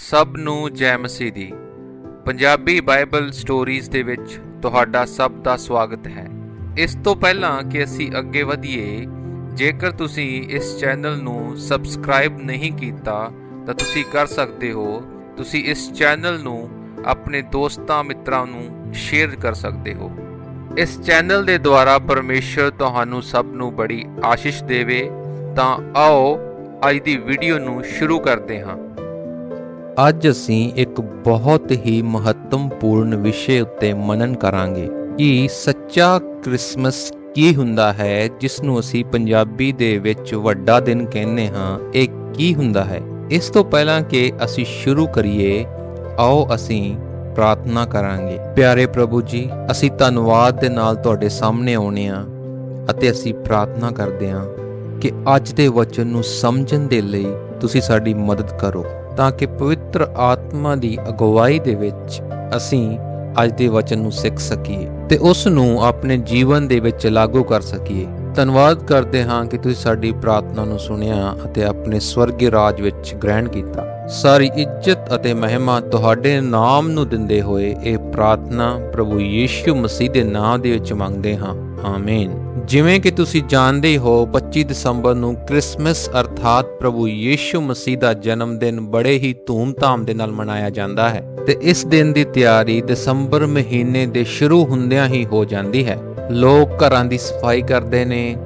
ਸਭ ਨੂੰ ਜੈ ਮਸੀਹ ਦੀ। ਪੰਜਾਬੀ ਬਾਈਬਲ ਸਟੋਰੀਜ਼ ਦੇ ਵਿੱਚ ਤੁਹਾਡਾ ਸਭ ਦਾ ਸਵਾਗਤ ਹੈ। ਇਸ ਤੋਂ ਪਹਿਲਾਂ ਕਿ ਅਸੀਂ ਅੱਗੇ ਵਧੀਏ, ਜੇਕਰ ਤੁਸੀਂ ਇਸ ਚੈਨਲ ਨੂੰ ਸਬਸਕ੍ਰਾਈਬ ਨਹੀਂ ਕੀਤਾ, ਤਾਂ ਤੁਸੀਂ ਕਰ ਸਕਦੇ ਹੋ, ਤੁਸੀਂ ਇਸ ਚੈਨਲ ਨੂੰ ਆਪਣੇ ਦੋਸਤਾਂ ਮਿੱਤਰਾਂ ਨੂੰ ਸ਼ੇਅਰ ਕਰ ਸਕਦੇ ਹੋ। ਇਸ ਚੈਨਲ ਦੇ ਦੁਆਰਾ ਪਰਮੇਸ਼ਰ ਤੁਹਾਨੂੰ ਸਭ ਨੂੰ ਬੜੀ ਆਸ਼ੀਸ਼ ਦੇਵੇ, ਤਾਂ ਆਓ ਅੱਜ ਦੀ ਵੀਡੀਓ ਨੂੰ ਸ਼ੁਰੂ ਕਰਦੇ ਹਾਂ। ਅੱਜ ਅਸੀਂ ਇੱਕ ਬਹੁਤ ਹੀ ਮਹੱਤਵਪੂਰਨ ਵਿਸ਼ੇ ਉੱਤੇ ਮਨਨ ਕਰਾਂਗੇ ਕਿ ਸੱਚਾ ਕ੍ਰਿਸਮਸ ਕੀ ਹੁੰਦਾ ਹੈ ਜਿਸ ਨੂੰ ਅਸੀਂ ਪੰਜਾਬੀ ਦੇ ਵਿੱਚ ਵੱਡਾ ਦਿਨ ਕਹਿੰਦੇ ਹਾਂ, ਇਹ ਕੀ ਹੁੰਦਾ ਹੈ? ਇਸ ਤੋਂ ਪਹਿਲਾਂ ਕਿ ਅਸੀਂ ਸ਼ੁਰੂ ਕਰੀਏ, ਆਓ ਅਸੀਂ ਪ੍ਰਾਰਥਨਾ ਕਰਾਂਗੇ। ਪਿਆਰੇ ਪ੍ਰਭੂ ਜੀ, ਅਸੀਂ ਧੰਨਵਾਦ ਦੇ ਨਾਲ ਤੁਹਾਡੇ ਸਾਹਮਣੇ ਆਉਣੇ ਆ ਅਤੇ ਅਸੀਂ ਪ੍ਰਾਰਥਨਾ ਕਰਦੇ ਹਾਂ ਕਿ ਅੱਜ ਦੇ ਵਚਨ ਨੂੰ ਸਮਝਣ ਦੇ ਲਈ ਤੁਸੀਂ ਸਾਡੀ ਮਦਦ ਕਰੋ। ਤਾਂ ਕਿ ਪਵਿੱਤਰ ਆਤਮਾ ਦੀ ਅਗਵਾਈ ਦੇ ਵਿੱਚ ਅਸੀਂ ਅੱਜ ਦੇ ਵਚਨ ਨੂੰ ਸਿੱਖ ਸਕੀਏ ਤੇ ਉਸ ਨੂੰ ਆਪਣੇ ਜੀਵਨ ਦੇ ਵਿੱਚ ਲਾਗੂ ਕਰ ਸਕੀਏ। ਧੰਨਵਾਦ ਕਰਦੇ ਹਾਂ ਕਿ ਤੁਸੀਂ ਸਾਡੀ ਪ੍ਰਾਰਥਨਾ ਨੂੰ ਸੁਣਿਆ ਅਤੇ ਆਪਣੇ ਸਵਰਗੀ ਰਾਜ ਵਿੱਚ ਗ੍ਰਹਿਣ ਕੀਤਾ। ਸਾਰੀ ਇੱਜ਼ਤ ਅਤੇ ਮਹਿਮਾ ਤੁਹਾਡੇ ਨਾਮ ਨੂੰ ਦਿੰਦੇ ਹੋਏ ਇਹ ਪ੍ਰਾਰਥਨਾ ਪ੍ਰਭੂ ਯੀਸ਼ੂ ਮਸੀਹ ਦੇ ਨਾਮ ਦੇ ਵਿੱਚ ਮੰਗਦੇ ਹਾਂ। ਆਮੀਨ ਜਿਵੇਂ ਕਿ ਤੁਸੀਂ ਜਾਣਦੇ ਹੋ 25 ਦਸੰਬਰ ਨੂੰ ਕ੍ਰਿਸਮਸ ਅਰਥਾਤ ਪ੍ਰਭੂ ਯੀਸ਼ੂ ਮਸੀਹ ਦਾ ਜਨਮ ਦਿਨ ਬੜੇ ਹੀ ਧੂਮ-ਧਾਮ ਦੇ ਨਾਲ ਮਨਾਇਆ ਜਾਂਦਾ ਹੈ ਤੇ ਇਸ ਦਿਨ ਦੀ ਤਿਆਰੀ ਦਸੰਬਰ ਮਹੀਨੇ ਦੇ ਸ਼ੁਰੂ ਹੁੰਦਿਆਂ ਹੀ ਹੋ ਜਾਂਦੀ ਹੈ। ਲੋਕ ਘਰਾਂ ਦੀ ਸਫ਼ਾਈ ਕਰਦੇ ਨੇ,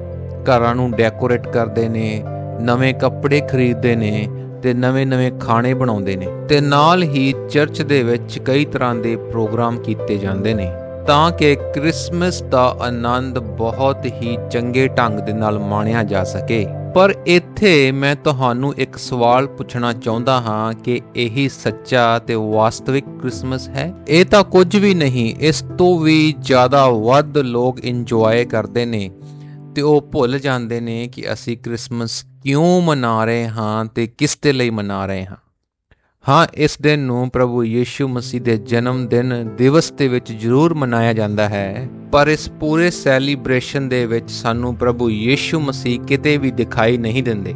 ਘਰਾਂ ਨੂੰ ਡੈਕੋਰੇਟ ਕਰਦੇ ਨੇ, ਨਵੇਂ ਕੱਪੜੇ ਖਰੀਦਦੇ ਨੇ ਤੇ ਨਵੇਂ-ਨਵੇਂ ਖਾਣੇ ਬਣਾਉਂਦੇ ਨੇ ਤੇ ਨਾਲ ਹੀ ਚਰਚ ਦੇ ਵਿੱਚ ਕਈ ਤਰ੍ਹਾਂ ਦੇ ਪ੍ਰੋਗਰਾਮ ਕੀਤੇ ਜਾਂਦੇ ਨੇ। ਤਾਂ ਕਿ ਕ੍ਰਿਸਮਸ ਦਾ ਆਨੰਦ ਬਹੁਤ ਹੀ ਚੰਗੇ ਢੰਗ ਦੇ ਨਾਲ ਮਾਣਿਆ ਜਾ ਸਕੇ। ਪਰ ਇੱਥੇ ਮੈਂ ਤੁਹਾਨੂੰ ਇੱਕ ਸਵਾਲ ਪੁੱਛਣਾ ਚਾਹੁੰਦਾ ਹਾਂ ਕਿ ਇਹੀ ਸੱਚਾ ਤੇ ਵਾਸਤਵਿਕ ਕ੍ਰਿਸਮਸ ਹੈ? ਇਹ ਤਾਂ ਕੁਝ ਵੀ ਨਹੀਂ, ਇਸ ਤੋਂ ਵੀ ਜ਼ਿਆਦਾ ਵੱਧ ਲੋਕ ਇੰਜੋਏ ਕਰਦੇ ਨੇ ਤੇ ਉਹ ਭੁੱਲ ਜਾਂਦੇ ਨੇ ਕਿ ਅਸੀਂ ਕ੍ਰਿਸਮਸ ਕਿਉਂ ਮਨਾ ਰਹੇ ਹਾਂ ਤੇ ਕਿਸ ਦੇ ਲਈ ਮਨਾ ਰਹੇ ਹਾਂ। ਹਾਂ, ਇਸ ਦਿਨ ਨੂੰ ਪ੍ਰਭੂ ਯੀਸ਼ੂ ਮਸੀਹ ਦੇ ਜਨਮ ਦਿਨ ਦਿਵਸ ਦੇ ਵਿੱਚ ਜ਼ਰੂਰ ਮਨਾਇਆ ਜਾਂਦਾ ਹੈ। ਪਰ ਇਸ ਪੂਰੇ ਸੈਲੀਬ੍ਰੇਸ਼ਨ ਦੇ ਵਿੱਚ ਸਾਨੂੰ ਪ੍ਰਭੂ ਯੀਸ਼ੂ ਮਸੀਹ ਕਿਤੇ ਵੀ ਦਿਖਾਈ ਨਹੀਂ ਦਿੰਦੇ।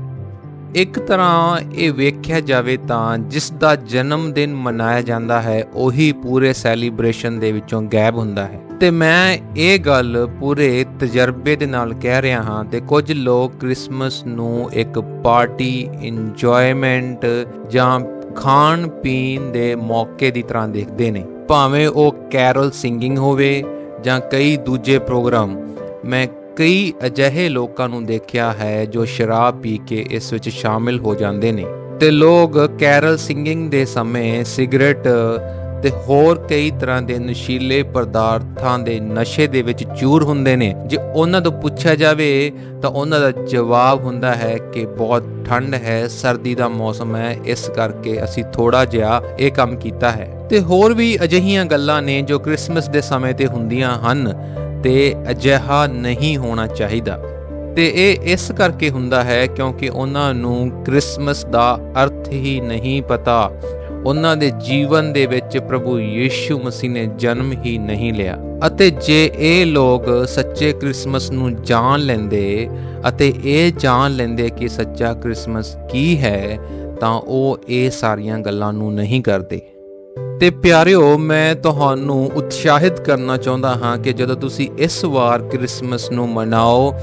ਇੱਕ ਤਰ੍ਹਾਂ ਇਹ ਵੇਖਿਆ ਜਾਵੇ ਤਾਂ ਜਿਸ ਦਾ ਜਨਮ ਦਿਨ ਮਨਾਇਆ ਜਾਂਦਾ ਹੈ, ਉਹੀ ਪੂਰੇ ਸੈਲੀਬ੍ਰੇਸ਼ਨ ਦੇ ਵਿੱਚੋਂ ਗਾਇਬ ਹੁੰਦਾ ਹੈ। ਤੇ ਮੈਂ ਇਹ ਗੱਲ ਪੂਰੇ ਤਜਰਬੇ ਦੇ ਨਾਲ ਕਹਿ ਰਿਹਾ ਹਾਂ ਤੇ ਕੁਝ ਲੋਕ ਕ੍ਰਿਸਮਸ ਨੂੰ ਇੱਕ ਪਾਰਟੀ ਇੰਜੋਇਮੈਂਟ ਜਾਂ ਖਾਣ ਪੀਣ ਦੇ ਮੌਕੇ ਦੀ ਤਰ੍ਹਾਂ ਦੇਖਦੇ ਨੇ। ਭਾਵੇਂ ਉਹ ਕੈਰਲ ਸਿੰਗਿੰਗ ਹੋਵੇ ਜਾਂ ਕਈ ਦੂਜੇ ਪ੍ਰੋਗਰਾਮ, ਮੈਂ ਕਈ ਅਜਿਹੇ ਲੋਕਾਂ ਨੂੰ ਦੇਖਿਆ ਹੈ ਜੋ ਸ਼ਰਾਬ ਪੀ ਕੇ ਇਸ ਵਿੱਚ ਸ਼ਾਮਿਲ ਹੋ ਜਾਂਦੇ ਨੇ। ਤੇ ਲੋਕ ਕੈਰਲ ਸਿੰਗਿੰਗ ਦੇ ਸਮੇਂ ਸਿਗਰਟ ਤੇ ਹੋਰ ਕਈ ਤਰ੍ਹਾਂ ਦੇ ਨਸ਼ੀਲੇ ਪਦਾਰਥਾਂ ਦੇ ਨਸ਼ੇ ਦੇ ਵਿੱਚ ਚੂਰ ਹੁੰਦੇ ਨੇ। ਜੇ ਉਹਨਾਂ ਤੋਂ ਪੁੱਛਿਆ ਜਾਵੇ, ਤਾਂ ਉਹਨਾਂ ਦਾ ਜਵਾਬ ਹੁੰਦਾ ਹੈ ਕਿ ਬਹੁਤ ਠੰਡ ਹੈ, ਸਰਦੀ ਦਾ ਮੌਸਮ ਹੈ, ਇਸ ਕਰਕੇ ਅਸੀਂ ਥੋੜਾ ਜਿਹਾ ਇਹ ਕੰਮ ਕੀਤਾ ਹੈ। ਤੇ ਹੋਰ ਵੀ ਅਜਿਹੀਆਂ ਗੱਲਾਂ ਨੇ ਜੋ ਕ੍ਰਿਸਮਸ ਦੇ ਸਮੇਂ ਤੇ ਹੁੰਦੀਆਂ ਹਨ ਤੇ ਅਜਿਹਾ ਨਹੀਂ ਹੋਣਾ ਚਾਹੀਦਾ। ਤੇ ਇਹ ਇਸ ਕਰਕੇ ਹੁੰਦਾ ਹੈ ਕਿਉਂਕਿ ਉਹਨਾਂ ਨੂੰ ਕ੍ਰਿਸਮਸ ਦਾ ਅਰਥ ਹੀ ਨਹੀਂ ਪਤਾ ਉਹਨਾਂ ਦੇ ਜੀਵਨ ਦੇ ਵਿੱਚ ਪ੍ਰਭੂ ਯੀਸ਼ੂ ਮਸੀਹ ਨੇ ਜਨਮ ਹੀ ਨਹੀਂ ਲਿਆ। ਅਤੇ ਜੇ ਇਹ ਲੋਕ ਸੱਚੇ ਕ੍ਰਿਸਮਸ ਨੂੰ ਜਾਣ ਲੈਂਦੇ ਅਤੇ ਇਹ ਜਾਣ ਲੈਂਦੇ ਕਿ ਸੱਚਾ ਕ੍ਰਿਸਮਸ ਕੀ ਹੈ, ਤਾਂ ਉਹ ਇਹ ਸਾਰੀਆਂ ਗੱਲਾਂ ਨੂੰ ਨਹੀਂ ਕਰਦੇ। ਤੇ ਪਿਆਰਿਓ, ਮੈਂ ਤੁਹਾਨੂੰ ਉਤਸ਼ਾਹਿਤ ਕਰਨਾ ਚਾਹੁੰਦਾ ਹਾਂ ਕਿ ਜਦੋਂ ਤੁਸੀਂ ਇਸ ਵਾਰ ਕ੍ਰਿਸਮਸ ਨੂੰ ਮਨਾਓ,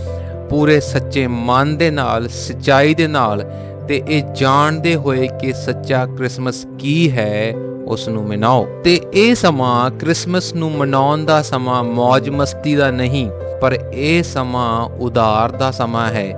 ਪੂਰੇ ਸੱਚੇ ਮਨ ਦੇ ਨਾਲ, ਸਚਾਈ ਦੇ ਨਾਲ ਤੇ ਇਹ ਜਾਣਦੇ ਹੋਏ ਕਿ ਸੱਚਾ ਕ੍ਰਿਸਮਸ ਕੀ ਹੈ ਉਸ ਨੂੰ ਮਨਾਓ। ਤੇ ਇਹ ਸਮਾਂ ਕ੍ਰਿਸਮਸ ਨੂੰ ਮਨਾਉਣ ਦਾ ਸਮਾਂ ਮौज ਮਸਤੀ ਦਾ ਨਹੀਂ, ਪਰ ਇਹ ਸਮਾਂ ਉਦਾਰ ਦਾ ਸਮਾਂ ਹੈ,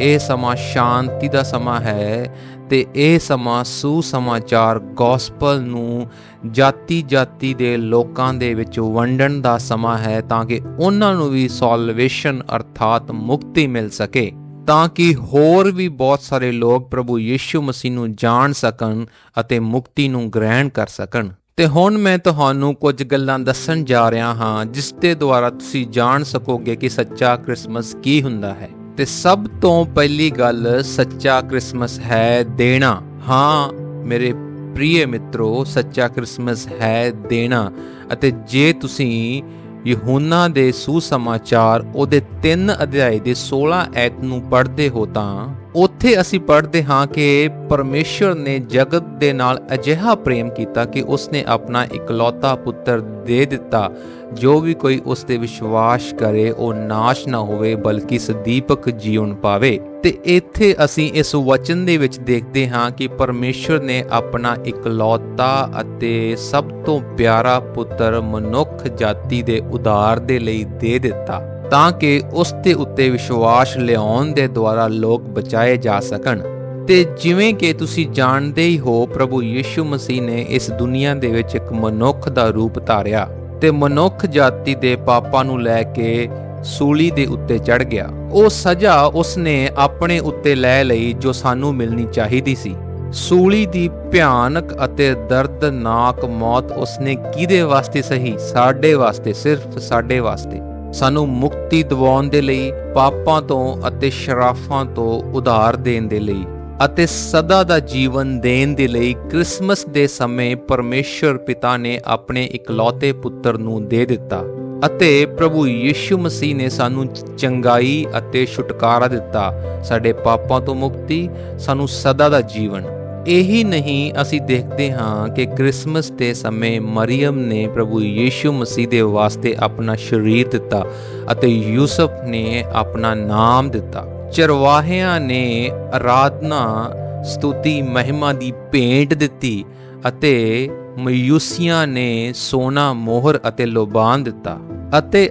ਇਹ ਸਮਾਂ ਸ਼ਾਂਤੀ ਦਾ ਸਮਾਂ ਹੈ, ਤੇ ਇਹ ਸਮਾਂ ਸੁਸਮਾਚਾਰ ਗੋਸਪਲ ਨੂੰ ਜਾਤੀ ਜਾਤੀ ਦੇ ਲੋਕਾਂ ਦੇ ਵਿੱਚ ਵੰਡਣ ਦਾ ਸਮਾਂ ਹੈ ਤਾਂ ਕਿ ਉਹਨਾਂ ਨੂੰ ਵੀ ਸੋਲਵੇਸ਼ਨ ਅਰਥਾਤ ਮੁਕਤੀ ਮਿਲ ਸਕੇ। ਤਾਂ ਕਿ ਹੋਰ ਵੀ ਬਹੁਤ ਸਾਰੇ ਲੋਕ ਪ੍ਰਭੂ ਯੀਸ਼ੂ ਮਸੀਹ ਨੂੰ ਜਾਣ ਸਕਣ ਅਤੇ ਮੁਕਤੀ ਨੂੰ ਗ੍ਰਹਿਣ ਕਰ ਸਕਣ। ਤੇ ਹੁਣ ਮੈਂ ਤੁਹਾਨੂੰ ਕੁਝ ਗੱਲਾਂ ਦੱਸਣ ਜਾ ਰਿਹਾ ਹਾਂ, ਜਿਸ ਦੇ ਦੁਆਰਾ ਤੁਸੀਂ ਜਾਣ ਸਕੋਗੇ ਕਿ ਸੱਚਾ ਕ੍ਰਿਸਮਸ ਕੀ ਹੁੰਦਾ ਹੈ। ਤੇ ਸਭ ਤੋਂ ਪਹਿਲੀ ਗੱਲ, ਸੱਚਾ ਕ੍ਰਿਸਮਸ ਹੈ ਦੇਣਾ। ਹਾਂ, ਮੇਰੇ ਪ੍ਰਿਯ ਮਿੱਤਰੋ, ਸੱਚਾ ਕ੍ਰਿਸਮਸ ਹੈ ਦੇਣਾ। ਅਤੇ ਜੇ ਤੁਸੀਂ ਯਹੂਨਾ ਦੇ ਸੁਸਮਾਚਾਰ ਉਹਦੇ 3 ਅਧਿਆਏ ਦੇ 16 ਐਤ ਨੂੰ ਪੜ੍ਹਦੇ ਹੋ ਤਾਂ, ਉੱਥੇ ਅਸੀਂ ਪੜ੍ਹਦੇ ਹਾਂ ਕਿ ਪਰਮੇਸ਼ਰ ਨੇ ਜਗਤ ਦੇ ਨਾਲ ਅਜਿਹਾ ਪ੍ਰੇਮ ਕੀਤਾ ਕਿ ਉਸਨੇ ਆਪਣਾ ਇਕਲੌਤਾ ਪੁੱਤਰ ਦੇ ਦਿੱਤਾ ਜੋ ਵੀ ਕੋਈ ਉਸ ਤੇ ਵਿਸ਼ਵਾਸ ਕਰੇ, ਉਹ ਨਾਸ਼ ਨਾ ਹੋਵੇ, ਬਲਕਿ ਸਦੀਪਕ ਜੀਵਨ ਪਾਵੇ। ਤੇ ਇੱਥੇ ਅਸੀਂ ਇਸ ਵਚਨ ਦੇ ਵਿੱਚ ਦੇਖਦੇ ਹਾਂ ਕਿ ਪਰਮੇਸ਼ਰ ਨੇ ਆਪਣਾ ਇਕਲੌਤਾ ਅਤੇ ਸਭ ਤੋਂ ਪਿਆਰਾ ਪੁੱਤਰ ਮਨੁੱਖ ਜਾਤੀ ਦੇ ਉਦਾਰ ਦੇ ਲਈ ਦੇ ਦਿੱਤਾ, ਤਾਂ ਕਿ ਉਸ ਦੇ ਉੱਤੇ ਵਿਸ਼ਵਾਸ ਲਿਆਉਣ ਦੇ ਦੁਆਰਾ ਲੋਕ ਬਚਾਏ ਜਾ ਸਕਣ। ਤੇ ਜਿਵੇਂ ਕਿ ਤੁਸੀਂ ਜਾਣਦੇ ਹੀ ਹੋ, ਪ੍ਰਭੂ ਯੀਸ਼ੂ ਮਸੀਹ ਨੇ ਇਸ ਦੁਨੀਆ ਦੇ ਵਿੱਚ ਇੱਕ ਮਨੁੱਖ ਦਾ ਰੂਪ ਧਾਰਿਆ। ਤੇ ਮਨੁੱਖ ਜਾਤੀ ਦੇ ਪਾਪਾਂ ਨੂੰ ਲੈ ਕੇ ਸੂਲੀ ਦੇ ਉੱਤੇ ਚੜ ਗਿਆ। ਉਹ ਸਜ਼ਾ ਉਸਨੇ ਆਪਣੇ ਉੱਤੇ ਲੈ ਲਈ ਜੋ ਸਾਨੂੰ ਮਿਲਣੀ ਚਾਹੀਦੀ ਸੀ। ਸੂਲੀ ਦੀ ਭਿਆਨਕ ਅਤੇ ਦਰਦਨਾਕ ਮੌਤ ਉਸਨੇ ਕਿਹਦੇ ਵਾਸਤੇ ਸਹੀ? ਸਾਡੇ ਵਾਸਤੇ, ਸਿਰਫ ਸਾਡੇ ਵਾਸਤੇ। ਸਾਨੂੰ ਮੁਕਤੀ ਦਿਵਾਉਣ ਦੇ ਲਈ, ਪਾਪਾਂ ਤੋਂ ਅਤੇ ਸ਼ਰਾਫਾਂ ਤੋਂ ਉਧਾਰ ਦੇਣ ਦੇ ਲਈ। ਅਤੇ ਸਦਾ ਦਾ ਜੀਵਨ ਦੇਣ ਦੇ ਲਈ ਕ੍ਰਿਸਮਸ ਦੇ ਸਮੇਂ ਪਰਮੇਸ਼ਰ ਪਿਤਾ ਨੇ ਆਪਣੇ ਇਕਲੌਤੇ ਪੁੱਤਰ ਨੂੰ ਦੇ ਦਿੱਤਾ ਅਤੇ ਪ੍ਰਭੂ ਯੀਸ਼ੂ ਮਸੀਹ ਨੇ ਸਾਨੂੰ ਚੰਗਾਈ ਅਤੇ ਛੁਟਕਾਰਾ ਦਿੱਤਾ, ਸਾਡੇ ਪਾਪਾਂ ਤੋਂ ਮੁਕਤੀ, ਸਾਨੂੰ ਸਦਾ ਦਾ ਜੀਵਨ। ਇਹੀ ਨਹੀਂ ਅਸੀਂ ਦੇਖਦੇ ਹਾਂ ਕਿ ਕ੍ਰਿਸਮਸ ਦੇ ਸਮੇਂ ਮਰੀਮ ਨੇ ਪ੍ਰਭੂ ਯੀਸ਼ੂ ਮਸੀਹ ਦੇ ਵਾਸਤੇ ਆਪਣਾ ਸਰੀਰ ਦਿੱਤਾ ਅਤੇ ਯੂਸਫ ਨੇ ਆਪਣਾ ਨਾਮ ਦਿੱਤਾ। ਚਰਵਾਹਿਆਂ ਨੇ ਆਰਾਧਨਾ ਸਤੁਤੀ, ਮਹਿਮਾ ਦੀ ਭੇਂਟ ਦਿੱਤੀ ਅਤੇ ਮਯੂਸੀਆਂ ਨੇ ਸੋਨਾ, ਮੋਹਰ ਅਤੇ ਲੋਬਾਨ ਦਿੱਤਾ। ਅਤੇ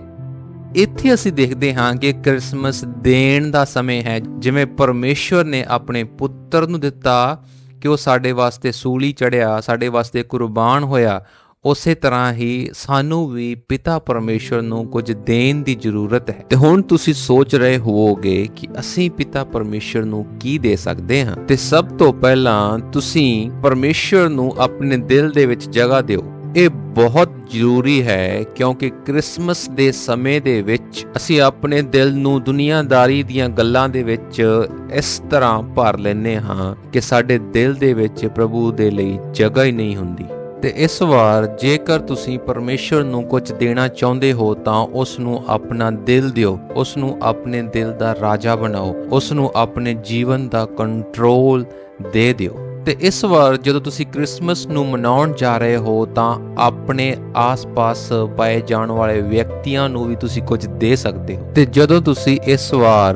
ਇੱਥੇ ਅਸੀਂ ਦੇਖਦੇ ਹਾਂ ਕਿ ਕ੍ਰਿਸਮਸ ਦੇਣ ਦਾ ਸਮੇਂ ਹੈ, ਜਿਵੇਂ ਪਰਮੇਸ਼ਵਰ ਨੇ ਆਪਣੇ ਪੁੱਤਰ ਨੂੰ ਦਿੱਤਾ ਕਿ ਉਹ ਸਾਡੇ ਵਾਸਤੇ ਸੂਲੀ ਚੜਿਆ ਸਾਡੇ ਵਾਸਤੇ ਕੁਰਬਾਨ ਹੋਇਆ ਉਸੇ ਤਰ੍ਹਾਂ ਹੀ ਸਾਨੂੰ ਵੀ ਪਿਤਾ ਪਰਮੇਸ਼ਵਰ ਨੂੰ ਕੁਝ ਦੇਣ ਦੀ ਜ਼ਰੂਰਤ ਹੈ। ਤੇ ਹੁਣ ਤੁਸੀਂ ਸੋਚ ਰਹੇ ਹੋਵੋਗੇ ਕਿ ਅਸੀਂ ਪਿਤਾ ਪਰਮੇਸ਼ਵਰ ਨੂੰ ਕੀ ਦੇ ਸਕਦੇ ਹਾਂ? ਤੇ ਸਭ ਤੋਂ ਪਹਿਲਾਂ ਤੁਸੀਂ ਪਰਮੇਸ਼ਵਰ ਨੂੰ ਆਪਣੇ ਦਿਲ ਦੇ ਵਿੱਚ ਜਗ੍ਹਾ ਦਿਓ। ਇਹ ਬਹੁਤ ਜ਼ਰੂਰੀ ਹੈ ਕਿਉਂਕਿ ਕ੍ਰਿਸਮਸ ਦੇ ਸਮੇਂ ਦੇ ਵਿੱਚ ਅਸੀਂ ਆਪਣੇ ਦਿਲ ਨੂੰ ਦੁਨੀਆਦਾਰੀ ਦੀਆਂ ਗੱਲਾਂ ਦੇ ਵਿੱਚ ਇਸ ਤਰ੍ਹਾਂ ਭਰ ਲੈਨੇ ਹਾਂ ਕਿ ਸਾਡੇ ਦਿਲ ਦੇ ਵਿੱਚ ਪ੍ਰਭੂ ਦੇ ਲਈ ਜਗ੍ਹਾ ਹੀ ਨਹੀਂ ਹੁੰਦੀ। ਤੇ ਇਸ ਵਾਰ ਜੇਕਰ ਤੁਸੀਂ ਪਰਮੇਸ਼ਰ ਨੂੰ ਕੁਝ ਦੇਣਾ ਚਾਹੁੰਦੇ ਹੋ, ਤਾਂ ਉਸ ਨੂੰ ਆਪਣਾ ਦਿਲ ਦਿਓ। ਉਸ ਨੂੰ ਆਪਣੇ ਦਿਲ ਦਾ ਰਾਜਾ ਬਣਾਓ। ਉਸ ਨੂੰ ਆਪਣੇ ਜੀਵਨ ਦਾ ਕੰਟਰੋਲ ਦੇ ਦਿਓ। ਤੇ ਇਸ ਵਾਰ ਜਦੋਂ ਤੁਸੀਂ ਕ੍ਰਿਸਮਸ ਨੂੰ ਮਨਾਉਣ ਜਾ ਰਹੇ ਹੋ, ਤਾਂ ਆਪਣੇ ਆਸ-ਪਾਸ ਪਾਏ ਜਾਣ ਵਾਲੇ ਵਿਅਕਤੀਆਂ ਨੂੰ ਵੀ ਤੁਸੀਂ ਕੁਝ ਦੇ ਸਕਦੇ ਹੋ। ਤੇ ਜਦੋਂ ਤੁਸੀਂ ਇਸ ਵਾਰ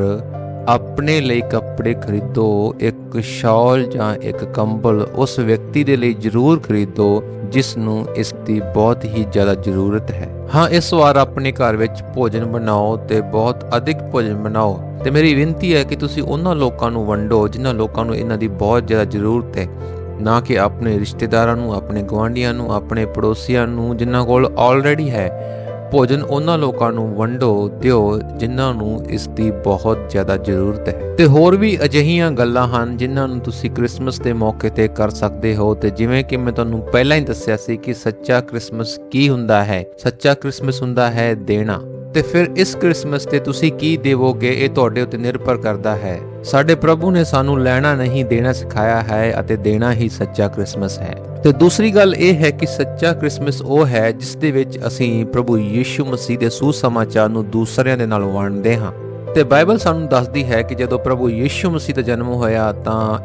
ਆਪਣੇ ਲਈ ਕੱਪੜੇ ਖਰੀਦੋ, ਇੱਕ ਸ਼ਾਲ ਜਾਂ ਇੱਕ ਕੰਬਲ ਉਸ ਵਿਅਕਤੀ ਦੇ ਲਈ ਜ਼ਰੂਰ ਖਰੀਦੋ ਜਿਸ ਨੂੰ ਇਸ ਦੀ ਬਹੁਤ ਹੀ ਜ਼ਿਆਦਾ ਜ਼ਰੂਰਤ ਹੈ। ਹਾਂ, ਇਸ ਵਾਰ ਆਪਣੇ ਘਰ ਵਿੱਚ ਭੋਜਨ ਬਣਾਓ ਤੇ ਬਹੁਤ ਅਧਿਕ ਭੋਜਨ ਬਣਾਓ। ਤੇ ਮੇਰੀ ਬੇਨਤੀ ਹੈ ਕਿ ਤੁਸੀਂ ਉਹਨਾਂ ਲੋਕਾਂ ਨੂੰ ਵੰਡੋ, ਜਿਨ੍ਹਾਂ ਲੋਕਾਂ ਨੂੰ ਇਹਨਾਂ ਦੀ ਬਹੁਤ ਜ਼ਿਆਦਾ ਜ਼ਰੂਰਤ ਹੈ। ਨਾ ਕਿ ਆਪਣੇ ਰਿਸ਼ਤੇਦਾਰਾਂ ਨੂੰ, ਆਪਣੇ ਗੁਆਂਢੀਆਂ ਨੂੰ, ਆਪਣੇ ਪੜੋਸੀਆਂ ਨੂੰ, ਜਿਨ੍ਹਾਂ ਕੋਲ ਆਲਰੇਡੀ ਹੈ। ਭੋਜਨ ਉਹਨਾਂ ਲੋਕਾਂ ਨੂੰ ਵੰਡੋ, ਦਿਓ, ਜਿਨ੍ਹਾਂ ਨੂੰ ਇਸ ਦੀ ਬਹੁਤ ਜ਼ਿਆਦਾ ਜ਼ਰੂਰਤ ਹੈ। ਤੇ ਹੋਰ ਵੀ ਅਜਿਹੀਆਂ ਗੱਲਾਂ ਹਨ ਜਿਨ੍ਹਾਂ ਨੂੰ ਤੁਸੀਂ ਕ੍ਰਿਸਮਸ ਦੇ ਮੌਕੇ ਤੇ ਕਰ ਸਕਦੇ ਹੋ। ਤੇ ਜਿਵੇਂ ਕਿ ਮੈਂ ਤੁਹਾਨੂੰ ਪਹਿਲਾਂ ਹੀ ਦੱਸਿਆ ਸੀ ਕਿ ਸੱਚਾ ਕ੍ਰਿਸਮਸ ਕੀ ਹੁੰਦਾ ਹੈ? ਸੱਚਾ ਕ੍ਰਿਸਮਸ ਹੁੰਦਾ ਹੈ ਦੇਣਾ। ਤੇ ਫਿਰ ਇਸ ਕ੍ਰਿਸਮਸ ਤੇ ਤੁਸੀਂ ਕੀ ਦੇਵੋਗੇ? ਇਹ ਤੁਹਾਡੇ ਉੱਤੇ ਨਿਰਭਰ ਕਰਦਾ ਹੈ। ਸਾਡੇ ਪ੍ਰਭੂ ਨੇ ਸਾਨੂੰ ਲੈਣਾ ਨਹੀਂ, ਦੇਣਾ ਸਿਖਾਇਆ ਹੈ ਅਤੇ ਦੇਣਾ ਹੀ ਸੱਚਾ ਕ੍ਰਿਸਮਸ ਹੈ। ਤੇ ਦੂਸਰੀ ਗੱਲ ਇਹ ਹੈ ਕਿ ਸੱਚਾ ਕ੍ਰਿਸਮਸ ਉਹ ਹੈ ਜਿਸ ਦੇ ਵਿੱਚ ਅਸੀਂ ਪ੍ਰਭੂ ਯੀਸ਼ੂ ਮਸੀਹ ਦੇ ਸੁਸਮਾਚਾਰ ਨੂੰ ਦੂਸਰਿਆਂ ਦੇ ਨਾਲ ਵੰਡਦੇ ਹਾਂ। ਤੇ ਬਾਈਬਲ ਸਾਨੂੰ ਦੱਸਦੀ ਹੈ ਕਿ ਜਦੋਂ ਪ੍ਰਭੂ ਯੀਸ਼ੂ ਮਸੀਹ ਦਾ ਜਨਮ ਹੋਇਆ ਤਾਂ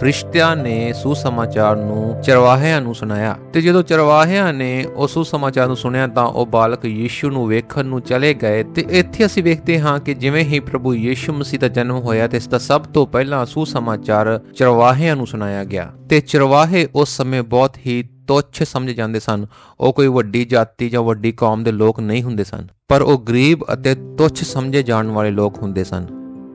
ਫਰਿਸ਼ਤਿਆਂ ਨੇ ਸੁਸਮਾਚਾਰ ਨੂੰ ਚਰਵਾਹਿਆਂ ਨੂੰ ਸੁਣਾਇਆ। ਤੇ ਜਦੋਂ ਚਰਵਾਹਿਆਂ ਨੇ ਉਸ ਸੁਸਮਾਚਾਰ ਨੂੰ ਸੁਣਿਆ ਤਾਂ ਉਹ ਬਾਲਕ ਯੀਸ਼ੂ ਨੂੰ ਵੇਖਣ ਨੂੰ ਚਲੇ ਗਏ। ਤੇ ਇੱਥੇ ਅਸੀਂ ਵੇਖਦੇ ਹਾਂ ਕਿ ਜਿਵੇਂ ਹੀ ਪ੍ਰਭੂ ਯੀਸ਼ੂ ਮਸੀਹ ਦਾ ਜਨਮ ਹੋਇਆ ਤੇ ਇਸ ਦਾ ਸਭ ਤੋਂ ਪਹਿਲਾਂ ਸੁਸਮਾਚਾਰ ਚਰਵਾਹਿਆਂ ਨੂੰ ਸੁਣਾਇਆ ਗਿਆ। ਤੇ ਚਰਵਾਹੇ ਉਸ ਸਮੇਂ ਬਹੁਤ ਹੀ ਤੁੱਛ ਸਮਝੇ ਜਾਂਦੇ ਸਨ। ਉਹ ਕੋਈ ਵੱਡੀ ਜਾਤੀ ਜਾਂ ਵੱਡੀ ਕੌਮ ਦੇ ਲੋਕ ਨਹੀਂ ਹੁੰਦੇ ਸਨ। ਪਰ ਉਹ ਗਰੀਬ ਅਤੇ ਤੁੱਛ ਸਮਝੇ ਜਾਣ ਵਾਲੇ ਲੋਕ ਹੁੰਦੇ ਸਨ।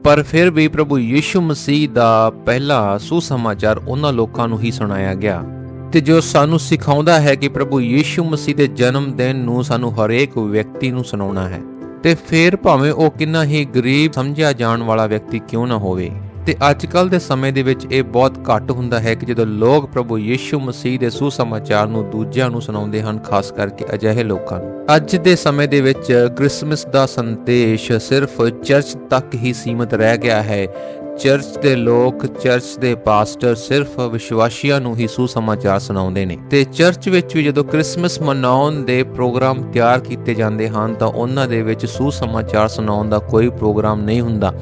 ਪਰ ਫਿਰ ਵੀ ਪ੍ਰਭੂ ਯੀਸ਼ੂ ਮਸੀਹ ਦਾ ਪਹਿਲਾ ਸੁਸਮਾਚਾਰ ਉਹਨਾਂ ਲੋਕਾਂ ਨੂੰ ਹੀ ਸੁਣਾਇਆ ਗਿਆ ਤੇ ਜੋ ਸਾਨੂੰ ਸਿਖਾਉਂਦਾ ਹੈ ਕਿ ਪ੍ਰਭੂ ਯੀਸ਼ੂ ਮਸੀਹ ਦੇ ਜਨਮ ਦਿਨ ਨੂੰ ਸਾਨੂੰ ਹਰੇਕ ਵਿਅਕਤੀ ਨੂੰ ਸੁਣਾਉਣਾ ਹੈ ਤੇ ਫਿਰ ਭਾਵੇਂ ਉਹ ਕਿੰਨਾ ਹੀ ਗਰੀਬ ਸਮਝਿਆ ਜਾਣ ਵਾਲਾ ਵਿਅਕਤੀ ਕਿਉਂ ਨਾ ਹੋਵੇ। ਤੇ ਅੱਜ ਕੱਲ ਦੇ ਸਮੇਂ ਦੇ ਵਿੱਚ ਇਹ ਬਹੁਤ ਘੱਟ ਹੁੰਦਾ ਹੈ ਕਿ ਜਦੋਂ ਲੋਕ ਪ੍ਰਭੂ ਯੀਸ਼ੂ ਮਸੀਹ ਦੇ ਸੁਸਮਾਚਾਰ ਨੂੰ ਦੂਜਿਆਂ ਨੂੰ ਸੁਣਾਉਂਦੇ ਹਨ, ਖਾਸ ਕਰਕੇ ਅਜਿਹੇ ਲੋਕਾਂ ਨੂੰ। ਅੱਜ ਦੇ ਸਮੇਂ ਦੇ ਵਿੱਚ ਕ੍ਰਿਸਮਸ ਦਾ ਸੰਦੇਸ਼ ਸਿਰਫ ਚਰਚ ਤੱਕ ਹੀ ਸੀਮਿਤ ਰਹਿ ਗਿਆ ਹੈ। ਚਰਚ ਦੇ ਲੋਕ, ਚਰਚ ਦੇ ਪਾਸਟਰ ਸਿਰਫ ਵਿਸ਼ਵਾਸੀਆਂ ਨੂੰ ਹੀ ਸੁਸਮਾਚਾਰ ਸੁਣਾਉਂਦੇ ਨੇ। ਤੇ ਚਰਚ ਵਿੱਚ ਵੀ ਜਦੋਂ ਕ੍ਰਿਸਮਸ ਮਨਾਉਣ ਦੇ ਪ੍ਰੋਗਰਾਮ ਤਿਆਰ ਕੀਤੇ ਜਾਂਦੇ ਹਨ, ਤਾਂ ਉਹਨਾਂ ਦੇ ਵਿੱਚ ਸੁਸਮਾਚਾਰ ਸੁਣਾਉਣ ਦਾ ਕੋਈ ਪ੍ਰੋਗਰਾਮ ਨਹੀਂ ਹੁੰਦਾ।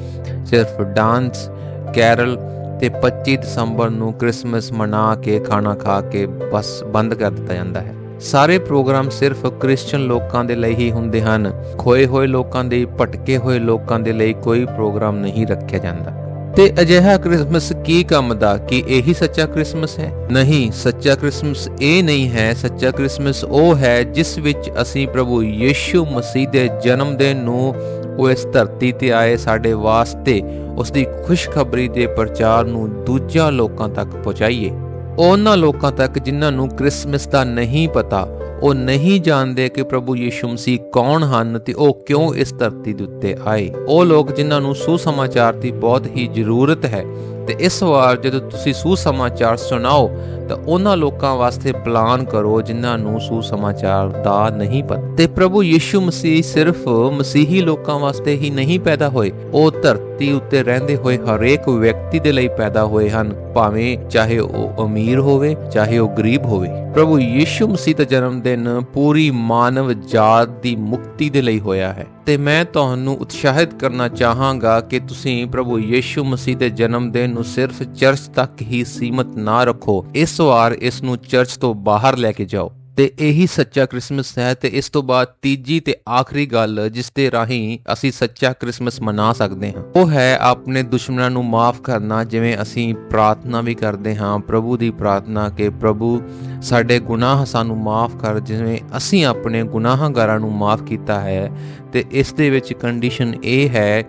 ਸਿਰਫ ਡਾਂਸ ਕੈਰਲ ਤੇ 25 ਦਸੰਬਰ ਨੂੰ ਕ੍ਰਿਸਮਸ ਮਨਾ ਕੇ, ਖਾਣਾ ਖਾ ਕੇ ਬਸ ਬੰਦ ਕਰ ਦਿੱਤਾ ਜਾਂਦਾ ਹੈ। ਸਾਰੇ ਪ੍ਰੋਗਰਾਮ ਸਿਰਫ ਕ੍ਰਿਸਚੀਅਨ ਲੋਕਾਂ ਦੇ ਲਈ ਹੀ ਹੁੰਦੇ ਹਨ। ਖੋਏ ਹੋਏ ਲੋਕਾਂ ਦੇ, ਭਟਕੇ ਹੋਏ ਲੋਕਾਂ ਦੇ ਲਈ ਕੋਈ ਪ੍ਰੋਗਰਾਮ ਨਹੀਂ ਰੱਖਿਆ ਜਾਂਦਾ। ਤੇ ਅਜਿਹਾ ਕ੍ਰਿਸਮਸ ਕੀ ਕੰਮ ਦਾ? ਕਿ ਇਹੀ ਸੱਚਾ ਕ੍ਰਿਸਮਸ ਹੈ? ਨਹੀਂ, ਸੱਚਾ ਕ੍ਰਿਸਮਸ ਇਹ ਨਹੀਂ ਹੈ। ਸੱਚਾ ਕ੍ਰਿਸਮਸ ਉਹ ਹੈ ਜਿਸ ਵਿੱਚ ਅਸੀਂ ਪ੍ਰਭੂ ਯੀਸ਼ੂ ਮਸੀਹ ਦੇ ਜਨਮ ਦਿਨ ਨੂੰ ਉਹ ਇਸ ਧਰਤੀ ਤੇ ਆਏ ਸਾਡੇ ਵਾਸਤੇ ਉਸ ਦੀ ਖੁਸ਼ਖਬਰੀ ਦੇ ਪ੍ਰਚਾਰ ਨੂੰ ਦੂਜਿਆਂ ਲੋਕਾਂ ਤੱਕ ਪਹੁੰਚਾਈਏ। ਉਹਨਾਂ ਲੋਕਾਂ ਤੱਕ ਜਿਨ੍ਹਾਂ ਨੂੰ ਕ੍ਰਿਸਮਸ ਦਾ ਨਹੀਂ ਪਤਾ, ਉਹ ਨਹੀਂ ਜਾਣਦੇ ਕਿ ਪ੍ਰਭੂ ਯੀਸ਼ੂ ਮਸੀਹ ਕੌਣ ਹਨ ਤੇ ਉਹ ਕਿਉਂ ਇਸ ਧਰਤੀ ਦੇ ਉੱਤੇ ਆਏ। ਉਹ ਲੋਕ ਜਿਨ੍ਹਾਂ ਨੂੰ ਸੁਸਮਾਚਾਰ ਦੀ ਬਹੁਤ ਹੀ ਜ਼ਰੂਰਤ ਹੈ ਤੇ ਇਸ ਵਾਰ ਜਦੋਂ ਤੁਸੀਂ ਸੁਸਮਾਚਾਰ ਸੁਣਾਓ, ਤਾਂ ਉਹਨਾਂ ਲੋਕਾਂ ਵਾਸਤੇ ਪਲਾਨ ਕਰੋ ਜਿਨ੍ਹਾਂ ਨੂੰ ਸੁਸਮਾਚਾਰ ਦਾ ਨਹੀਂ ਪਤਾ। ਤੇ ਪ੍ਰਭੂ ਯੀਸ਼ੂ ਮਸੀਹ ਸਿਰਫ ਮਸੀਹੀ ਲੋਕਾਂ ਵਾਸਤੇ ਹੀ ਨਹੀਂ ਪੈਦਾ ਹੋਏ, ਉਹ ਧਰਤੀ ਉੱਤੇ ਰਹਿੰਦੇ ਹੋਏ ਹਰੇਕ ਵਿਅਕਤੀ ਦੇ ਲਈ ਪੈਦਾ ਹੋਏ ਹਨ, ਭਾਵੇਂ ਚਾਹੇ ਉਹ ਅਮੀਰ ਹੋਵੇ, ਚਾਹੇ ਉਹ ਗਰੀਬ ਹੋਵੇ। ਪ੍ਰਭੂ ਯੀਸ਼ੂ ਮਸੀਹ ਦਾ ਜਨਮ ਦਿਨ ਪੂਰੀ ਮਾਨਵ ਜਾਤ ਦੀ ਮੁਕਤੀ ਦੇ ਲਈ ਹੋਇਆ ਹੈ। ਤੇ ਮੈਂ ਤੁਹਾਨੂੰ ਉਤਸ਼ਾਹਿਤ ਕਰਨਾ ਚਾਹਾਂਗਾ ਕਿ ਤੁਸੀਂ ਪ੍ਰਭੂ ਯੀਸ਼ੂ ਮਸੀਹ ਦੇ ਜਨਮ ਦਿਨ ਨੂੰ ਸਿਰਫ ਚਰਚ ਤੱਕ ਹੀ ਸੀਮਤ ਨਾ ਰੱਖੋ। ਇਸ ਵਾਰ ਇਸ ਨੂੰ ਚਰਚ ਤੋਂ ਬਾਹਰ ਲੈ ਕੇ ਜਾਓ। ਤੇ ਇਹੀ ਸੱਚਾ ਕ੍ਰਿਸਮਸ ਹੈ ਤੇ ਇਸ ਤੋਂ ਬਾਅਦ ਤੀਜੀ ਤੇ ਆਖਰੀ ਗੱਲ ਜਿਸ ਦੇ ਰਾਹੀਂ ਅਸੀਂ ਸੱਚਾ ਕ੍ਰਿਸਮਸ ਮਨਾ ਸਕਦੇ ਹਾਂ। ਉਹ ਹੈ ਆਪਣੇ ਦੁਸ਼ਮਣਾਂ ਨੂੰ ਮਾਫ ਕਰਨਾ, ਜਿਵੇਂ ਅਸੀਂ ਪ੍ਰਾਰਥਨਾ ਵੀ ਕਰਦੇ ਹਾਂ, ਪ੍ਰਭੂ ਦੀ ਪ੍ਰਾਰਥਨਾ ਕਿ ਪ੍ਰਭੂ ਸਾਡੇ ਗੁਨਾਹ ਸਾਨੂੰ ਮਾਫ ਕਰ, ਜਿਵੇਂ ਅਸੀਂ ਆਪਣੇ ਗੁਨਾਹਗਾਰਾਂ ਨੂੰ ਮਾਫ ਕੀਤਾ ਹੈ। ਤੇ ਇਸ ਦੇ ਵਿੱਚ ਕੰਡੀਸ਼ਨ ਇਹ ਹੈ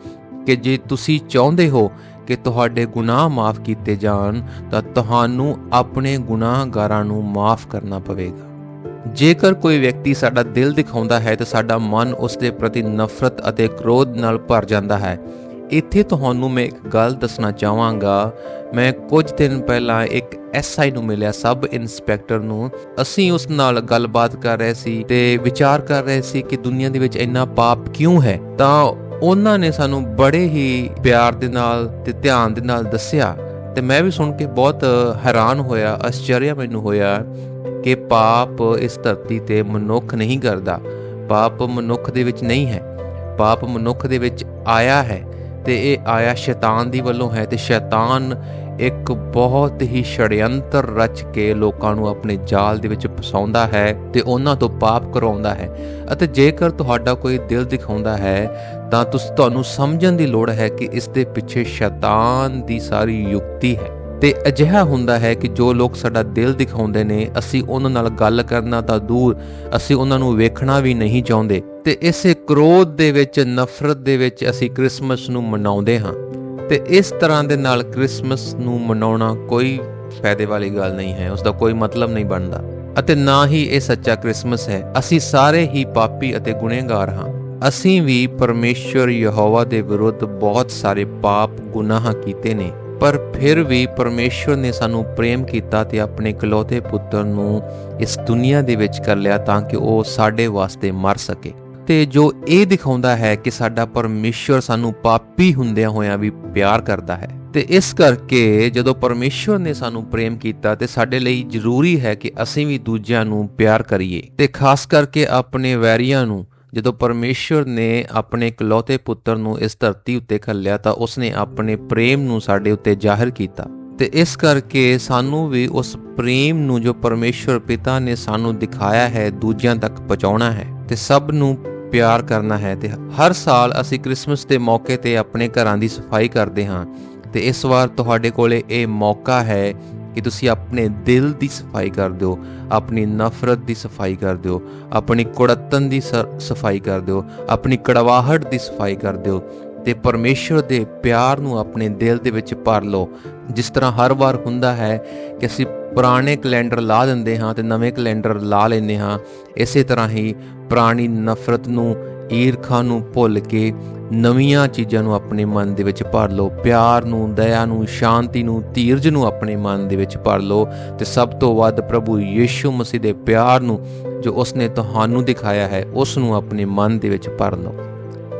ਕਿ ਜੇ ਤੁਸੀਂ ਚਾਹੁੰਦੇ ਹੋ ਕਿ ਤੁਹਾਡੇ ਗੁਨਾਹ ਮਾਫ ਕੀਤੇ ਜਾਣ, ਤਾਂ ਤੁਹਾਨੂੰ ਆਪਣੇ ਗੁਨਾਹਗਾਰਾਂ ਨੂੰ ਮਾਫ ਕਰਨਾ ਪਵੇਗਾ। ਜੇਕਰ ਕੋਈ ਵਿਅਕਤੀ ਸਾਡਾ ਦਿਲ ਦਿਖਾਉਂਦਾ ਹੈ, ਤਾਂ ਸਾਡਾ ਮਨ ਉਸ ਦੇ ਪ੍ਰਤੀ ਨਫ਼ਰਤ ਅਤੇ ਕ੍ਰੋਧ ਨਾਲ ਭਰ ਜਾਂਦਾ ਹੈ। ਇੱਥੇ ਤੁਹਾਨੂੰ ਮੈਂ ਇੱਕ ਗੱਲ ਦੱਸਣਾ ਚਾਹਾਂਗਾ। ਮੈਂ ਕੁਝ ਦਿਨ ਪਹਿਲਾਂ ਇੱਕ ਐਸਆਈ ਨੂੰ ਮਿਲਿਆ, ਸਬ ਇੰਸਪੈਕਟਰ ਨੂੰ। ਅਸੀਂ ਉਸ ਨਾਲ ਗੱਲਬਾਤ ਕਰ ਰਹੇ ਸੀ ਤੇ ਵਿਚਾਰ ਕਰ ਰਹੇ ਸੀ ਕਿ ਦੁਨੀਆ ਦੇ ਵਿੱਚ ਇੰਨਾ ਪਾਪ ਕਿਉਂ ਹੈ? ਤਾਂ ਉਹਨਾਂ ਨੇ ਸਾਨੂੰ ਬੜੇ ਹੀ ਪਿਆਰ ਦੇ ਨਾਲ ਤੇ ਧਿਆਨ ਦੇ ਨਾਲ ਦੱਸਿਆ ਤੇ ਮੈਂ ਵੀ ਸੁਣ ਕੇ ਬਹੁਤ ਹੈਰਾਨ ਹੋਇਆ ਅਚਰਜ ਮੈਨੂੰ ਹੋਇਆ ਕਿ ਪਾਪ ਇਸ ਧਰਤੀ ਤੇ ਮਨੁੱਖ ਨਹੀਂ ਕਰਦਾ। ਪਾਪ ਮਨੁੱਖ ਦੇ ਵਿੱਚ ਨਹੀਂ ਹੈ। ਪਾਪ ਮਨੁੱਖ ਦੇ ਵਿੱਚ ਆਇਆ ਹੈ ਤੇ ਇਹ ਆਇਆ ਸ਼ੈਤਾਨ ਦੀ ਵੱਲੋਂ ਹੈ ਤੇ ਸ਼ੈਤਾਨ ਇੱਕ ਬਹੁਤ ਹੀ ਛੜਯੰਤਰ ਰਚ ਕੇ ਲੋਕਾਂ ਨੂੰ ਆਪਣੇ ਜਾਲ ਦੇ ਵਿੱਚ ਫਸਾਉਂਦਾ ਹੈ ਤੇ ਉਹਨਾਂ ਤੋਂ ਪਾਪ ਕਰਾਉਂਦਾ ਹੈ। ਅਤੇ ਜੇਕਰ ਤੁਹਾਡਾ ਕੋਈ ਦਿਲ ਦਿਖਾਉਂਦਾ ਹੈ ਤਾਂ ਤੁਸੀਂ, ਤੁਹਾਨੂੰ ਸਮਝਣ ਦੀ ਲੋੜ ਹੈ ਕਿ ਇਸ ਦੇ ਪਿੱਛੇ ਸ਼ੈਤਾਨ ਦੀ ਸਾਰੀ ਯੁਕਤੀ ਹੈ। ਤੇ ਅਜਿਹਾ ਹੁੰਦਾ ਹੈ ਕਿ ਜੋ ਲੋਕ ਸਾਡਾ ਦਿਲ ਦਿਖਾਉਂਦੇ ਨੇ, ਅਸੀਂ ਉਹਨਾਂ ਨਾਲ ਗੱਲ ਕਰਨਾ ਤਾਂ ਦੂਰ, ਅਸੀਂ ਉਹਨਾਂ ਨੂੰ ਵੇਖਣਾ ਵੀ ਨਹੀਂ ਚਾਹੁੰਦੇ। ਤੇ ਇਸੇ ਕ੍ਰੋਧ ਦੇ ਵਿੱਚ, ਨਫ਼ਰਤ ਦੇ ਵਿੱਚ ਅਸੀਂ ਕ੍ਰਿਸਮਸ ਨੂੰ ਮਨਾਉਂਦੇ ਹਾਂ। ਤੇ ਇਸ ਤਰ੍ਹਾਂ ਦੇ ਨਾਲ ਕ੍ਰਿਸਮਸ ਨੂੰ ਮਨਾਉਣਾ ਕੋਈ ਫਾਇਦੇ ਵਾਲੀ ਗੱਲ ਨਹੀਂ ਹੈ ਉਸ ਦਾ ਕੋਈ ਮਤਲਬ ਨਹੀਂ ਬਣਦਾ। ਅਤੇ ਨਾ ਹੀ ਇਹ ਸੱਚਾ ਕ੍ਰਿਸਮਸ ਹੈ, ਅਸੀਂ ਸਾਰੇ ਹੀ ਪਾਪੀ ਅਤੇ ਗੁਨਹਗਾਰ ਹਾਂ। ਅਸੀਂ ਵੀ ਪਰਮੇਸ਼ਵਰ ਯਹੋਵਾ ਦੇ ਵਿਰੁੱਧ ਬਹੁਤ ਸਾਰੇ ਪਾਪ, ਗੁਨਾਹ ਕੀਤੇ ਨੇ, ਪਰ ਫਿਰ ਵੀ ਪਰਮੇਸ਼ਵਰ ਨੇ ਸਾਨੂੰ ਪ੍ਰੇਮ ਕੀਤਾ ਤੇ ਆਪਣੇ ਇਕਲੌਤੇ ਪੁੱਤਰ ਨੂੰ ਇਸ ਦੁਨੀਆ ਦੇ ਵਿੱਚ ਕਰ ਲਿਆ ਤਾਂ ਕਿ ਉਹ ਸਾਡੇ ਵਾਸਤੇ ਮਰ ਸਕੇ। ਤੇ ਜੋ ਇਹ ਦਿਖਾਉਂਦਾ ਹੈ ਕਿ ਸਾਡਾ ਪਰਮੇਸ਼ਵਰ ਸਾਨੂੰ ਪਾਪੀ ਹੁੰਦਿਆਂ ਹੋਇਆਂ ਵੀ ਪਿਆਰ ਕਰਦਾ ਹੈ। ਤੇ ਇਸ ਕਰਕੇ ਜਦੋਂ ਪਰਮੇਸ਼ਵਰ ਨੇ ਸਾਨੂੰ ਪ੍ਰੇਮ ਕੀਤਾ ਤੇ ਸਾਡੇ ਲਈ ਜ਼ਰੂਰੀ ਹੈ ਕਿ ਅਸੀਂ ਵੀ ਦੂਜਿਆਂ ਨੂੰ ਪਿਆਰ ਕਰੀਏ। ਤੇ ਖਾਸ ਕਰਕੇ ਆਪਣੇ ਵੈਰੀਆਂ ਨੂੰ ਜਦੋਂ ਪਰਮੇਸ਼ਵਰ ਨੇ ਆਪਣੇ ਇਕਲੌਤੇ ਪੁੱਤਰ ਨੂੰ ਇਸ ਧਰਤੀ ਉੱਤੇ ਖੱਲਿਆ ਤਾਂ ਉਸਨੇ ਆਪਣੇ ਪ੍ਰੇਮ ਨੂੰ ਸਾਡੇ ਉੱਤੇ ਜ਼ਾਹਿਰ ਕੀਤਾ। ਤੇ ਇਸ ਕਰਕੇ ਸਾਨੂੰ ਵੀ ਉਸ ਪ੍ਰੇਮ ਨੂੰ ਜੋ ਪਰਮੇਸ਼ਵਰ ਪਿਤਾ ਨੇ ਸਾਨੂੰ ਦਿਖਾਇਆ ਹੈ, ਦੂਜਿਆਂ ਤੱਕ ਪਹੁੰਚਾਉਣਾ ਹੈ ਤੇ ਸਭ ਨੂੰ ਪਿਆਰ ਕਰਨਾ ਹੈ ਤੇ ਹਰ ਸਾਲ ਅਸੀਂ ਕ੍ਰਿਸਮਸ ਦੇ ਮੌਕੇ ਤੇ ਆਪਣੇ ਘਰਾਂ ਦੀ ਸਫ਼ਾਈ ਕਰਦੇ ਹਾਂ ਤੇ ਇਸ ਵਾਰ ਤੁਹਾਡੇ ਕੋਲੇ ਇਹ ਮੌਕਾ ਹੈ ਕਿ ਤੁਸੀਂ ਆਪਣੇ ਦਿਲ ਦੀ ਸਫ਼ਾਈ ਕਰ ਦਿਓ ਆਪਣੀ ਨਫ਼ਰਤ ਦੀ ਸਫ਼ਾਈ ਕਰ ਦਿਓ ਆਪਣੀ ਕੁੜੱਤਨ ਦੀ ਸ- ਸਫ਼ਾਈ ਕਰ ਦਿਓ ਆਪਣੀ ਕੜਵਾਹਟ ਦੀ ਸਫ਼ਾਈ ਕਰ ਦਿਓ ਤੇ ਪਰਮੇਸ਼ਵਰ ਦੇ ਪਿਆਰ ਨੂੰ ਆਪਣੇ ਦਿਲ ਦੇ ਵਿੱਚ ਭਰ ਲਓ। ਜਿਸ ਤਰ੍ਹਾਂ ਹਰ ਵਾਰ ਹੁੰਦਾ ਹੈ ਕਿ ਅਸੀਂ ਪੁਰਾਣੇ ਕੈਲੰਡਰ ਲਾ ਦਿੰਦੇ ਹਾਂ ਤੇ ਨਵੇਂ ਕੈਲੰਡਰ ਲਾ ਲੈਂਦੇ ਹਾਂ, ਇਸੇ ਤਰ੍ਹਾਂ ਹੀ ਪੁਰਾਣੀ ਨਫ਼ਰਤ ਨੂੰ, ਈਰਖਾ ਨੂੰ ਭੁੱਲ ਕੇ ਨਵੀਆਂ ਚੀਜ਼ਾਂ ਨੂੰ ਆਪਣੇ ਮਨ ਦੇ ਵਿੱਚ ਭਰ ਲਓ, ਪਿਆਰ ਨੂੰ, ਦਇਆ ਨੂੰ, ਸ਼ਾਂਤੀ ਨੂੰ ਧੀਰਜ ਨੂੰ ਆਪਣੇ ਮਨ ਦੇ ਵਿੱਚ ਭਰ ਲਓ ਤੇ ਸਭ ਤੋਂ ਵੱਧ ਪ੍ਰਭੂ ਯੀਸ਼ੂ ਮਸੀਹ ਦੇ ਪਿਆਰ ਨੂੰ ਜੋ ਉਸਨੇ ਤੁਹਾਨੂੰ ਦਿਖਾਇਆ ਹੈ ਉਸ ਨੂੰ ਆਪਣੇ ਮਨ ਦੇ ਵਿੱਚ ਭਰ ਲਓ।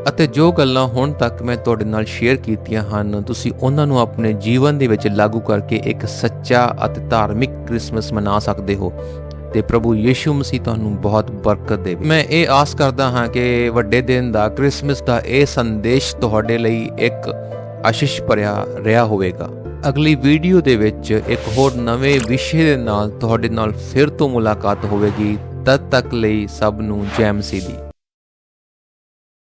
ਅਤੇ ਜੋ ਗੱਲਾਂ ਹੁਣ ਤੱਕ ਮੈਂ ਤੁਹਾਡੇ ਨਾਲ ਸ਼ੇਅਰ ਕੀਤੀਆਂ ਹਨ, ਤੁਸੀਂ ਉਹਨਾਂ ਨੂੰ ਆਪਣੇ ਜੀਵਨ ਦੇ ਵਿੱਚ ਲਾਗੂ ਕਰਕੇ ਇੱਕ ਸੱਚਾ ਅਤੇ ਧਾਰਮਿਕ ਕ੍ਰਿਸਮਸ ਮਨਾ ਸਕਦੇ ਹੋ। ਤੇ ਪ੍ਰਭੂ ਯੀਸ਼ੂ ਮਸੀਹ ਤੁਹਾਨੂੰ ਬਹੁਤ ਬਰਕਤ ਦੇਵੇ। ਮੈਂ ਇਹ ਆਸ ਕਰਦਾ ਹਾਂ ਕਿ ਵੱਡੇ ਦਿਨ ਦਾ, ਕ੍ਰਿਸਮਸ ਦਾ ਇਹ ਸੰਦੇਸ਼ ਤੁਹਾਡੇ ਲਈ ਇੱਕ ਆਸ਼ੀਸ਼ ਭਰਿਆ ਰਿਹਾ ਹੋਵੇਗਾ। ਅਗਲੀ ਵੀਡੀਓ ਦੇ ਵਿੱਚ ਇੱਕ ਹੋਰ ਨਵੇਂ ਵਿਸ਼ੇ ਦੇ ਨਾਲ ਤੁਹਾਡੇ ਨਾਲ ਫਿਰ ਤੋਂ ਮੁਲਾਕਾਤ ਹੋਵੇਗੀ। ਤਦ ਤੱਕ ਲਈ ਸਭ ਨੂੰ ਜੈ ਮਸੀਹ ਦੀ।